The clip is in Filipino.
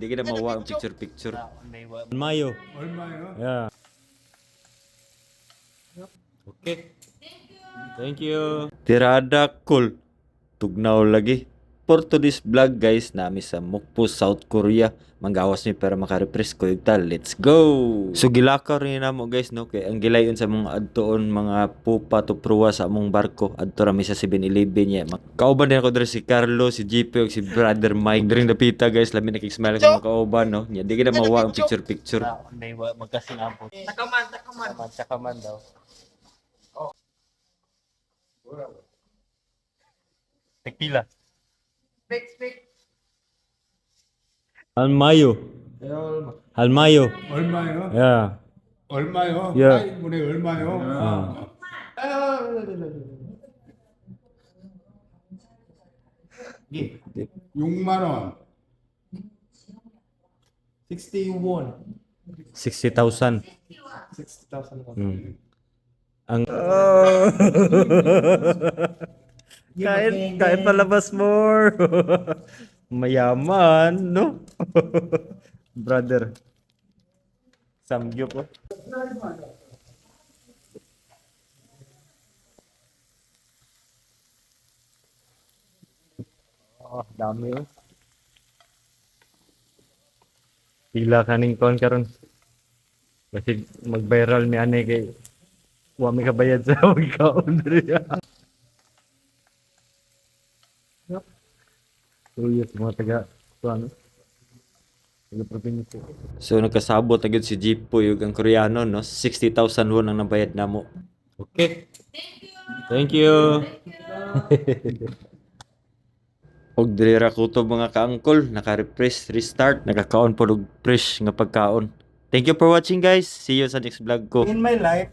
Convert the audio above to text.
Hindi ka na ang picture-picture. Ah, Mayo. Mayo? Yeah. Okay. Thank you. Tirada cool. Tugnaw lagi. For today's vlog guys, nami sa Mukpo, South Korea. Manggawas mi para makarepress ko yung tal. Let's go! So gilakaw rin na mo guys no. Kay ang gilayon sa mga adtoon mga pupa to pruwa sa among barko. Adto rami sa 7-Eleven niya. Kauban din ako dre si Carlo, si JP, ug si brother Mike. Dring napita guys, labi nakik-smile ko mga kauban no. Nya di ka na mawa ang picture-picture. Ah, may magkasinabot. Takaman, takaman. Takaman, takaman daw. Tekpila. Speak, speak. Almayo. 얼마? Almayo. 얼마예요? Yeah. 얼마요? 예. 아이분에 얼마요? 어. 아, 6만 원. 61. 60,000. 60,000 won. Hmm. Ang kain kain palabas more. Mayaman, no? Brother. Samgyup oh. Oh, dami oh. Pila kaning kon karon. Kasi mag-viral mi ane kay wa mi kabayad sa kaon diri. Tuyos mga taga kuan. Taga probinsya. So nagkasabot agad si Jipo yung ang Koreano no. 60,000 won ang nabayad namo. Okay. Thank you. Og diri ra kutob mga kaangkol, naka-refresh, restart, nakakaon po og fresh nga pagkaon. Thank you for watching guys. See you sa next vlog ko. In my life,